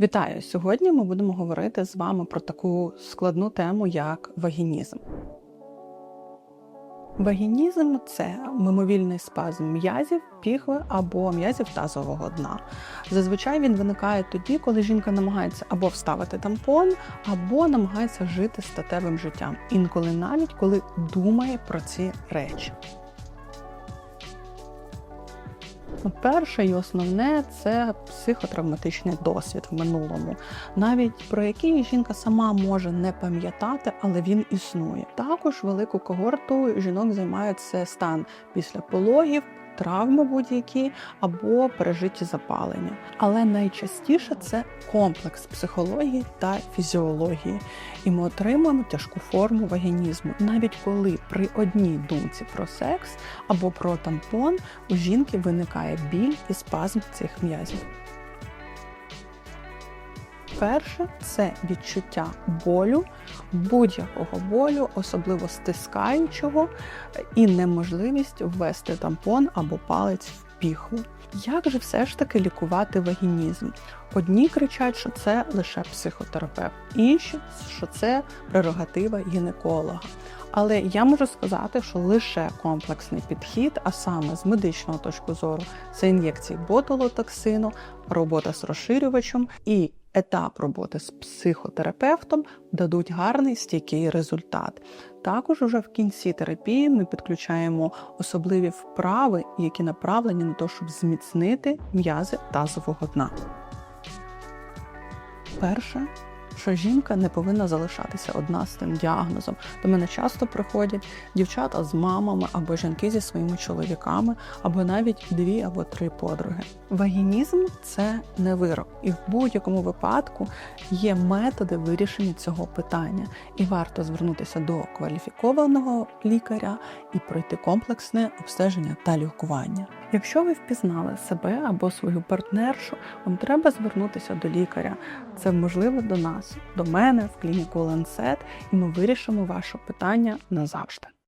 Вітаю! Сьогодні ми будемо говорити з вами про таку складну тему, як вагінізм. Вагінізм це мимовільний спазм м'язів, піхви або м'язів тазового дна. Зазвичай він виникає тоді, коли жінка намагається або вставити тампон, або намагається жити статевим життям, інколи навіть коли думає про ці речі. Ну, Перше і основне це психотравматичний досвід в минулому, навіть про який жінка сама може не пам'ятати, але він існує. Також велику когорту жінок займає це стан після пологів. Травми будь-які або пережиті запалення, але найчастіше це комплекс психології та фізіології, і ми отримуємо тяжку форму вагінізму, навіть коли при одній думці про секс або про тампон у жінки виникає біль і спазм цих м'язів. Перше це відчуття болю, будь-якого болю, особливо стискаючого, і неможливість ввести тампон або палець в піхву. Як же все ж таки лікувати вагінізм? Одні кричать, що це лише психотерапевт, інші, що це прерогатива гінеколога. Але я можу сказати, що лише комплексний підхід, а саме з медичного точки зору, це ін'єкції ботулотоксину, робота з розширювачем і етап роботи з психотерапевтом дадуть гарний стійкий результат. Також уже в кінці терапії ми підключаємо особливі вправи, які направлені на те, щоб зміцнити м'язи тазового дна. Перше, що жінка не повинна залишатися одна з тим діагнозом. До мене часто приходять дівчата з мамами або жінки зі своїми чоловіками, або навіть дві або три подруги. Вагінізм це не вирок, і в будь-якому випадку є методи вирішення цього питання, і варто звернутися до кваліфікованого лікаря і пройти комплексне обстеження та лікування. Якщо ви впізнали себе або свою партнершу, вам треба звернутися до лікаря. Це можливо до нас, до мене в клініку Ланцет, і ми вирішимо ваше питання назавжди.